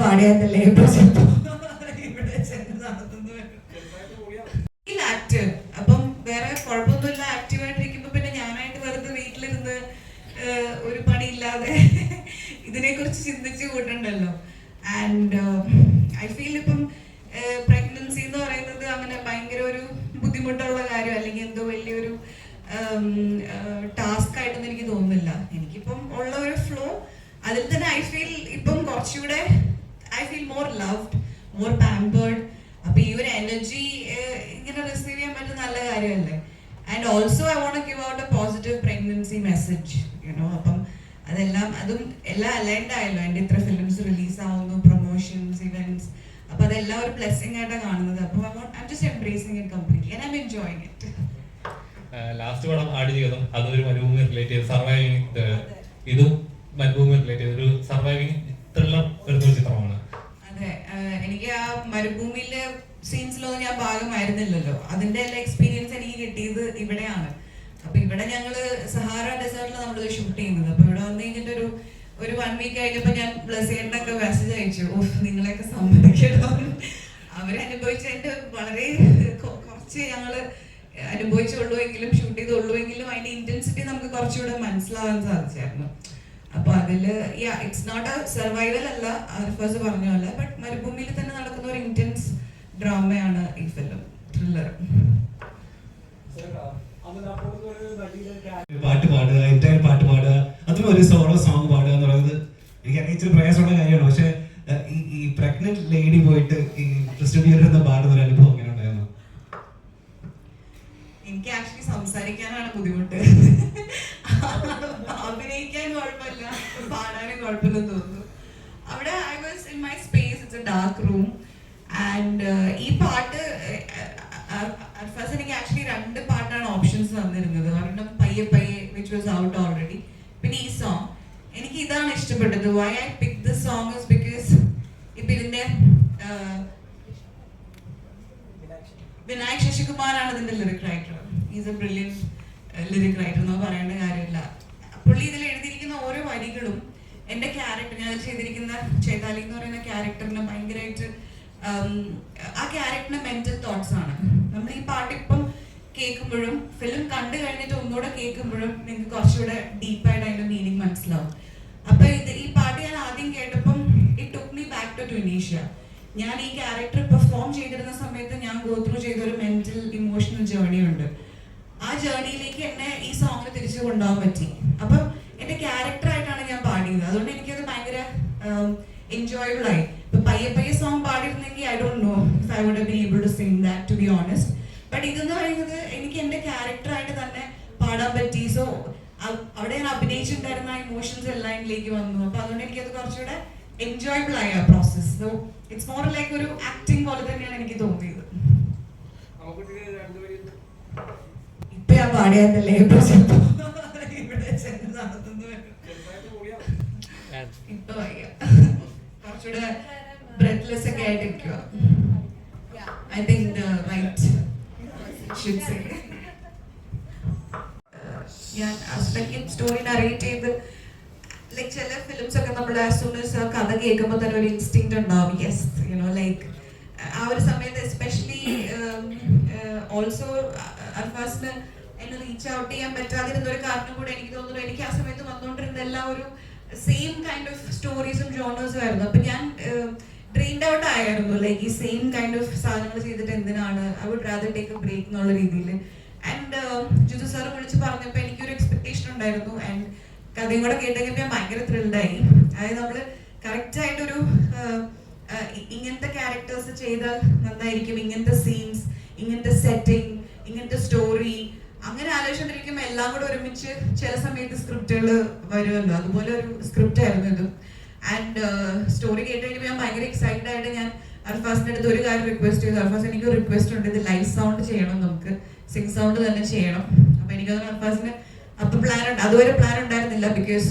പാടിയാത്തല്ലേ project ഇവിടെ ചെന്ന് നടത്തുന്നു ആക്ട് അപ്പം വേറെ കുഴപ്പമൊന്നുമില്ല. ആക്റ്റീവായിട്ടിരിക്കുമ്പോ പിന്നെ ഞാനായിട്ട് വെറുതെ വീട്ടിലിരുന്ന് ഒരു പണിയില്ലാതെ ഇതിനെ കുറിച്ച് ചിന്തിച്ചു കൂട്ടുണ്ടല്ലോ. ആൻഡ് ഐ ഫീൽ ഇപ്പം പ്രഗ്നൻസി എന്ന് പറയുന്നത് അങ്ങനെ ഭയങ്കര ഒരു ബുദ്ധിമുട്ടുള്ള കാര്യം അല്ലെങ്കിൽ എന്തോ വലിയൊരു ടാസ്ക് ആയിട്ടൊന്നും എനിക്ക് തോന്നുന്നില്ല. എനിക്കിപ്പം ഉള്ള ഒരു ഫ്ലോ അതിൽ തന്നെ ഐ ഫീൽ ഇപ്പം കുറച്ചുകൂടെ feel more loved more pampered അപ്പൊ ഈ ഒരു എനർജി ഇങ്ങനെ റിസീവ് ചെയ്യാൻ പറ്റുന്ന നല്ല കാര്യമല്ലേ? And also I want give out a positive pregnancy message you know അപ്പം അതെല്ലാം അതും എല്ലാം അലൈൻഡ് ആയല്ലോ. എന്റെ ഇത്ര ഫിലിംസ് റിലീസ് ആവുന്നു പ്രൊമോഷൻസ് ഇവന്റ്സ് അപ്പൊ അതെല്ലാം ഒരു ബ്ലെസ്സിങ് ആയിട്ടാണ് കാണുന്നത്. അപ്പോൾ I just embracing it completely and I am enjoying it last പടം ആടുജീവിതം. അതൊരു മരുഭൂമി റിലേറ്റ് ചെയ്ത് സർവൈവിങ് ഇതും മരുഭൂമി റിലേറ്റ് ചെയ്ത്. ഒരു സർവൈവിങ് ത്രില്ലർ ഒരു ചിത്രമാണ് അതെ ആഹ് എനിക്ക് ആ മരുഭൂമിയിലെ സീൻസിലൊന്നും ഞാൻ ഭാഗമായിരുന്നില്ലല്ലോ. അതിന്റെ എല്ലാ എക്സ്പീരിയൻസ് എനിക്ക് കിട്ടിയത് ഇവിടെയാണ്. അപ്പൊ ഇവിടെ ഞങ്ങൾ സഹാറ ഡെസേർട്ടിൽ നമ്മൾ ഷൂട്ട് ചെയ്യുന്നത്. അപ്പൊ ഇവിടെ വന്നു കഴിഞ്ഞിട്ട് ഒരു ഒരു വൺ വീക്ക് കഴിഞ്ഞപ്പോ ഞാൻ ബ്ലസേട്ടനൊക്കെ മെസ്സേജ് അയച്ചു. ഓഹ് നിങ്ങളെയൊക്കെ സമ്മതിക്കണം. അവരനുഭവിച്ചതിന്റെ വളരെ കുറച്ച് ഞങ്ങൾ അനുഭവിച്ചുള്ളൂ എങ്കിലും ഷൂട്ട് ചെയ്തുള്ളൂ എങ്കിലും അതിന്റെ ഇന്റൻസിറ്റി നമുക്ക് കുറച്ചുകൂടെ മനസ്സിലാവാൻ സാധിച്ചായിരുന്നു. അപ്പൊ അതിൽ ഇറ്റ്സ് നോട്ട് എ സർവൈവൽ അല്ല അർഫാസ് പറഞ്ഞ പോലെ ബട്ട് മരുഭൂമിയിൽ തന്നെ നടക്കുന്ന ഒരു ഇന്റൻസ് ഡ്രാമയാണ് ഈ ഫിലിം ത്രില്ലർ പാട്ട് പാടുക എന്റെ പാട്ട് പാടുക അതും ഒരു സോളോ സോങ് പാടുക എന്ന് പറയുന്നത് എനിക്കറിയാം ഇച്ചിരി പ്രയാസമുള്ള കാര്യമാണ്. പക്ഷെ ഈ ഈ പ്രഗ്നന്റ് ലേഡി പോയിട്ട് ഈ സ്റ്റുഡിയോയിൽ നിന്ന് പാടുന്ന ഒരു അനുഭവം എങ്ങനെ ഉണ്ടായിരുന്നു? എനിക്ക് ആക്ച്വലി സംസാരിക്കാനാണ് ബുദ്ധിമുട്ട്. അഭിനയിക്കാൻ കുഴപ്പമില്ല പാടാനും കുഴപ്പമില്ലെന്ന് തോന്നുന്നു. അവിടെ I was in my space it's a dark room and ഈ പാട്ട് അർഫാസ് എനിക്ക് ആക്ച്വലി രണ്ട് പാട്ടാണ് ഓപ്ഷൻസ് തന്നിരുന്നത്. ഒരെണ്ണം പയ്യെ പയ്യെ വിച്ച് വാസ് ഔട്ട് ഓൾറെഡി പിന്നെ ഈ സോങ് എനിക്ക് ഇതാണ് ഇഷ്ടപ്പെട്ടത്. Why I pick the song is because ഇപ്പൊ ഇതിന്റെ വിനായക് ശശികുമാറാണ് ഇതിന്റെ lyric writer is a brilliant lyric writer എന്ന് പറയേണ്ട കാര്യമില്ല. പുള്ളി ഇതിൽ എഴുതിയിരിക്കുന്ന ഓരോ വരികളും എന്റെ ക്യാരക്ടർ ഞാൻ ചെയ്തിരിക്കുന്ന ചേതാലി എന്ന് പറയുന്ന ക്യാരക്ടറിന് ഭയങ്കരമായിട്ട് ആ ക്യാരക്ടറിന്റെ മെന്റൽ തോട്ട്സ് ആണ്. നമ്മൾ ഈ പാട്ട് ഇപ്പം കേൾക്കുമ്പോഴും ഫിലിം കണ്ടു കഴിഞ്ഞിട്ട് ഒന്നുകൂടെ കേൾക്കുമ്പോഴും നിങ്ങൾക്ക് കുറച്ചുകൂടെ ഡീപ്പായിട്ട് അതിന്റെ മീനിങ് മനസ്സിലാവും. അപ്പൊ ഇത് ഈ പാട്ട് ഞാൻ ആദ്യം കേട്ടപ്പം it took me back to Tunisia ഞാൻ ഈ ക്യാരക്ടർ പെർഫോം ചെയ്തിരുന്ന സമയത്ത് ഞാൻ ഗോ ത്രൂ ചെയ്ത ഒരു മെന്റൽ ഇമോഷണൽ ജേർണി ഉണ്ട്. ആ ജേർണിയിലേക്ക് എന്നെ ഈ സോങ്ങിൽ തിരിച്ചു കൊണ്ടുപോകാൻ പറ്റി. അപ്പം എന്റെ ക്യാരക്ടറായിട്ടാണ് ഞാൻ പാടിയത്. അതുകൊണ്ട് എനിക്കത് ഭയങ്കര എൻജോയബിൾ ആയി. ഇപ്പൊ പയ്യെ പയ്യെ song പാടിയിരുന്നെങ്കിൽ I don't know if I would be able to sing that to be honest but ഇതെന്ന് പറയുന്നത് എനിക്ക് എന്റെ ക്യാരക്ടറായിട്ട് തന്നെ പാടാൻ പറ്റി. സോ അവിടെ ഞാൻ അഭിനയിച്ചിട്ടുണ്ടായിരുന്ന ഇമോഷൻസ് എല്ലാം ഇതിലേക്ക് വന്നു. അപ്പൊ അതുകൊണ്ട് എനിക്കത് കുറച്ചുകൂടെ എൻജോയബിൾ ആയ process so it's more like ഒരു ആക്ടിങ് പോലെ തന്നെയാണ് എനിക്ക് തോന്നിയത്. ഇപ്പൊ ഞാൻ പാടിയാന്നല്ലേ പ്രൊജക്ട് ഇവിടെ ചെന്ന് നടത്തുന്നു ഇപ്പൊ വയ്യ കുറച്ചുകൂടെ ബ്രെത്ത്ലെസ് ഒക്കെ ആയിട്ടിരിക്കുക I think the right should say. ഞാൻ ഹസ്ബൻഡ് സ്റ്റോറി നറേറ്റ് ചെയ്ത് ലൈക്ക് ചില ഫിലിംസ് ഒക്കെ നമ്മൾ ആസ് സൂൺ ആസ് ആ കഥ കേൾക്കുമ്പോൾ തന്നെ ഒരു ഇൻസ്റ്റിങ് ഉണ്ടാവും. യെസ് യുനോ ലൈക്ക് ആ ഒരു സമയത്ത് എസ്പെഷ്യലി ഓൾസോ അർഫാസിന് എന്നെ റീച്ച് ഔട്ട് ചെയ്യാൻ പറ്റാതിരുന്ന ഒരു കാരണം കൂടെ എനിക്ക് തോന്നുന്നു. എനിക്ക് ആ സമയത്ത് വന്നുകൊണ്ടിരുന്ന എല്ലാ ഒരു സെയിം കൈൻഡ് ഓഫ് സ്റ്റോറീസും ജോണേഴ്സും ആയിരുന്നു. അപ്പൊ ഞാൻ ഡ്രെയിൻഡ് ഔട്ട് ആയിരുന്നു ലൈക്ക് ഈ സെയിം കൈൻഡ് ഓഫ് സാധനങ്ങൾ ചെയ്തിട്ട് എന്തിനാണ്? I would rather take a break എന്നുള്ള രീതിയിൽ. ആൻഡ് ജിതു സാർ വിളിച്ച് പറഞ്ഞപ്പോൾ എനിക്കൊരു എക്സ്പെക്ടേഷൻ ഉണ്ടായിരുന്നു. ആൻഡ് കഥയും കൂടെ കേട്ടുകഴിഞ്ഞപ്പോൾ ഞാൻ ഭയങ്കര ത്രിൽഡായി അതായത് നമ്മൾ കറക്റ്റ് ആയിട്ടൊരു ആഹ്, ആഹ്, ഇങ്ങനത്തെ ക്യാരക്ടേഴ്സ് ചെയ്താൽ നന്നായിരിക്കും. ഇങ്ങനത്തെ സീൻസ് ഇങ്ങനത്തെ സെറ്റിംഗ് ഇങ്ങനത്തെ സ്റ്റോറി അങ്ങനെ ആലോചിച്ചുകൊണ്ടിരിക്കുമ്പോൾ എല്ലാം കൂടെ ഒരുമിച്ച് ചില സമയത്ത് സ്ക്രിപ്റ്റുകൾ വരുമല്ലോ. അതുപോലെ ഒരു സ്ക്രിപ്റ്റ് ആയിരുന്നു ഇത്. ആൻഡ് സ്റ്റോറി കേട്ട് കഴിഞ്ഞപ്പോൾ ഞാൻ ഭയങ്കര എക്സൈറ്റഡ് ആയിട്ട് ഞാൻ അർഫാസിന്റെ അടുത്ത് ഒരു കാര്യം റിക്വസ്റ്റ് ചെയ്തു. അർഫാസ് എനിക്ക് റിക്വസ്റ്റ് ഉണ്ട്. ഇത് ലൈവ് സൗണ്ട് ചെയ്യണം നമുക്ക്. സിംഗ് സൗണ്ട് തന്നെ ചെയ്യണം. അപ്പൊ എനിക്ക് തോന്നുന്നു അർഫാസിന് അപ്പൊ പ്ലാൻ ഉണ്ട്. അതുവരെ പ്ലാൻ ഉണ്ടായിരുന്നില്ല ബിക്കോസ്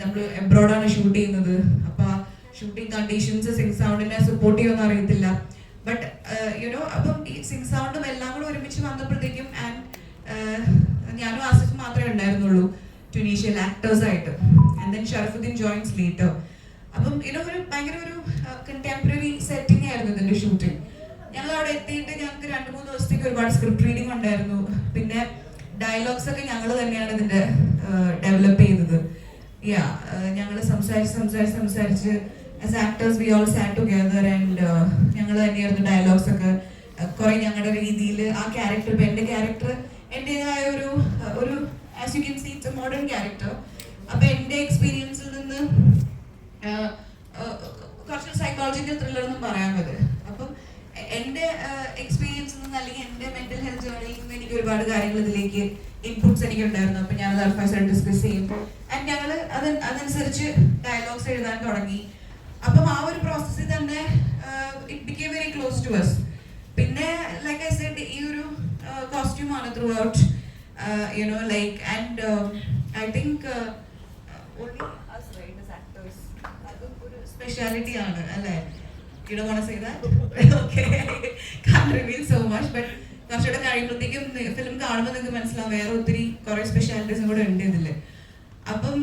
നമ്മൾ എബ്രോഡാണ് ഷൂട്ട് ചെയ്യുന്നത്. അപ്പൊ ഷൂട്ടിംഗ് കണ്ടീഷൻസ് സിംഗ് സൗണ്ടിനെ സപ്പോർട്ട് ചെയ്യുമെന്ന് അറിയത്തില്ല. ബട്ട് യുനോ അപ്പം ഈ സിംഗ് സൗണ്ടും എല്ലാം കൂടെ ഒരുമിച്ച് വന്നപ്പോഴത്തേക്കും ആൻഡ് ഞാനും ആസിഫ് മാത്രമേ ഉണ്ടായിരുന്നുള്ളൂ. ടുനീഷ്യൽ ആക്ടേഴ്സ് ആയിട്ട്. And then Sharafudheen joins later അപ്പം ഇടം ഒരു ഭയങ്കര ഒരു കണ്ടംപററി സെറ്റിംഗ് ആയിരുന്നു ഇതിന്റെ ഷൂട്ടിംഗ് ഞങ്ങൾ അവിടെ എത്തിയിട്ട് ഞങ്ങൾക്ക് രണ്ട് മൂന്ന് ദിവസത്തേക്ക് ഒരുപാട് സ്ക്രിപ്റ്റ് റീഡിംഗ് ഉണ്ടായിരുന്നു. പിന്നെ ഡയലോഗ്സ് ഒക്കെ ഞങ്ങൾ തന്നെയാണ് ഇതിന്റെ ഡെവലപ്പ് ചെയ്തത്. യാ ഞങ്ങൾ സംസാരിച്ച് സംസാരിച്ച് സംസാരിച്ച് as actors we all sat together and ഞങ്ങൾ തന്നെയായിരുന്നു ഡയലോഗ്സ് ഒക്കെ കുറെ ഞങ്ങളുടെ രീതിയിൽ ആ ക്യാരക്ടർ ഇപ്പം എന്റെ ക്യാരക്ടർ എന്റെതായ ഒരു ഒരു as you can see it's a modern character അപ്പൊ എന്റെ എക്സ്പീരിയൻസിൽ നിന്ന് കുറച്ച് സൈക്കോളജിക്കൽ ത്രില്ലർ എന്നും പറയാൻ പറ്റും അപ്പം എന്റെ എക്സ്പീരിയൻസിൽ നിന്ന് അല്ലെങ്കിൽ എന്റെ മെന്റൽ ഹെൽത്ത് ജേർണിയിൽ നിന്ന് എനിക്ക് ഒരുപാട് കാര്യങ്ങൾ ഇതിലേക്ക് ഇൻപുട്സ് എനിക്ക് ഉണ്ടായിരുന്നു അപ്പൊ ഞാൻ അത് അൽഫാസായിട്ട് ഡിസ്കസ് ചെയ്യും. ആൻഡ് ഞങ്ങൾ അത് അതനുസരിച്ച് ഡയലോഗ്സ് എഴുതാൻ തുടങ്ങി. അപ്പം ആ ഒരു പ്രോസസ്സിൽ തന്നെ it became very close to us പിന്നെ ലൈക്ക് ഐ സെഡ് ഈ ഒരു കോസ്റ്റ്യൂമാണ് throughout you know like and I think only us right as actors അതും ഒരു സ്പെഷ്യാലിറ്റി ആണ് അല്ലേ? To say that? Okay. Can't reveal so much but കുറച്ചുകൂടെ കഴിയുമ്പോഴത്തേക്കും film കാണുമ്പോൾ നിങ്ങൾക്ക് മനസ്സിലാവും വേറെ ഒത്തിരി കുറെ സ്പെഷ്യാലിറ്റീസും കൂടെ ഉണ്ട് ഇതിൽ. അപ്പം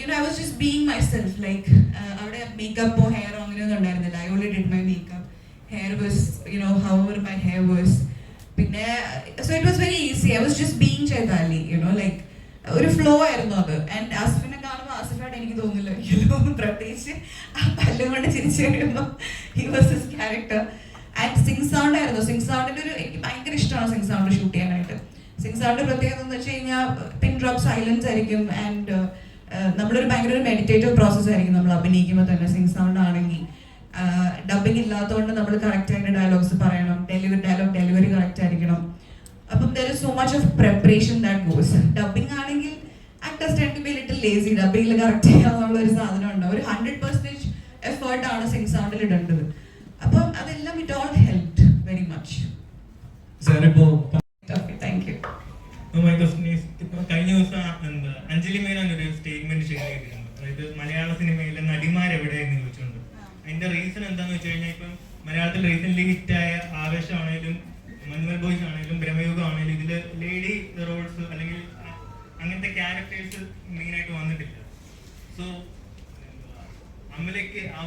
you know I was just being myself like അവിടെ മേക്കപ്പോ ഹെയറോ അങ്ങനെയൊന്നും ഉണ്ടായിരുന്നില്ല. I only did my makeup hair was you know however my hair was പിന്നെ so it was very easy I was just being you you know like ഒരു flow ആയിരുന്നു അത്. And ആസിഫിനെ കാണുമ്പോൾ ആസിഫായിട്ട് എനിക്ക് തോന്നില്ല പ്രത്യേകിച്ച് ആ പല്ലും കൊണ്ട് ചിരിച്ചു കഴിയുമ്പോൾ he was his character and sync sound ആയിരുന്നു. സിംഗ് സൗണ്ടിന്റെ ഒരു എനിക്ക് ഭയങ്കര ഇഷ്ടമാണ് സിംഗ് സൗണ്ട് ഷൂട്ട് ചെയ്യാനായിട്ട്. സിംഗ് സൗണ്ട് പ്രത്യേകത എന്ന് വെച്ച് കഴിഞ്ഞാൽ പിൻ ഡ്രോപ്പ് സൈലൻസ് ആയിരിക്കും ആൻഡ് നമ്മളൊരു ഭയങ്കര ഒരു മെഡിറ്റേറ്റീവ് പ്രോസസ് ആയിരിക്കും നമ്മൾ അഭിനയിക്കുമ്പോൾ തന്നെ സിംഗ് സൗണ്ട് ആണെങ്കിൽ. ഡബിങ് ഇല്ലാത്തതുകൊണ്ട് നമ്മൾ കറക്റ്റ് ആയിട്ട് ഡയലോഗ്സ് പറയണം. ഡെലിവറി ഡയലോഗ് ഡെലിവറി കറക്റ്റ് ആയിരിക്കണം. അപ്പം there is so much of preparation that goes dubbing ആണെങ്കിൽ actors tend to be little lazy ഡബിങ്ങിൽ correct ചെയ്യാന്നുള്ള ഒരു സാധനം ഉണ്ട് ഒരു ഹൺഡ്രഡ് സൗണ്ടിൽ ഇടേണ്ടത്. അപ്പം അതെല്ലാം it all help very much കഴിഞ്ഞ ദിവസം എന്താ അഞ്ജലി മേനോൻ ഒരു സ്റ്റേറ്റ്മെന്റ് ഷെയർ ചെയ്തിട്ടുണ്ട് അതായത് മലയാള സിനിമയിലെ നടിമാരെവിടെയെന്ന് ചോദിച്ചുകൊണ്ട്. അതിന്റെ റീസൺ എന്താന്ന് വെച്ച് കഴിഞ്ഞാൽ ഇപ്പം മലയാളത്തിൽ റീസെന്റ് ഹിറ്റായ ആവേശമാണെങ്കിലും മഞ്ഞുമൽ ബോയ്സ്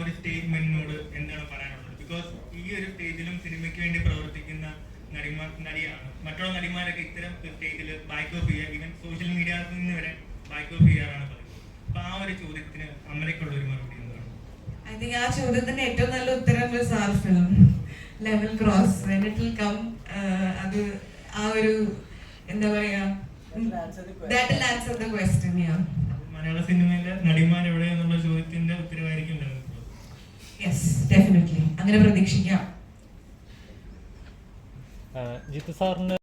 ഒരു സ്റ്റേറ്റ്മെന്റിനോട് എന്താണ് പറയാനുള്ളത്? ബിക്കോസ് ഈ ഒരു സ്റ്റേജിലും സിനിമയ്ക്ക് വേണ്ടി പ്രവർത്തിക്കുന്ന നടിമാർ നടിയാണ്. മറ്റുള്ള നടിമാരൊക്കെ ഇത്തരം സ്റ്റേജിൽ ബാക്ക് ഓഫ് ചെയ്യുക. ഈവൻ സോഷ്യൽ മീഡിയയിൽ നിന്ന് വരെ ബാക്ക് ഓഫ് ചെയ്യാറാണ് പറയുന്നത്. അപ്പൊ ആ ഒരു ചോദ്യത്തിന് അമലയ്ക്കുള്ള ഒരു മറുപടി എന്താണ്? ഐ തിങ്ക് ആ ചോദ്യത്തിന് ഏറ്റവും നല്ല ഉത്തരം our film level cross will come uh, അത് ആ ഒരു എന്താ പറയാ that answer the question yeah Malayala സിനിമയിലെ നടിമാർ എവിടെ എന്നുള്ള ചോദ്യത്തിന്റെ ഉത്തരവായിരിക്കും യെസ് ഡെഫിനറ്റ്ലി അങ്ങനെ പ്രതീക്ഷിക്കാം. ജിത്തു സാറിന്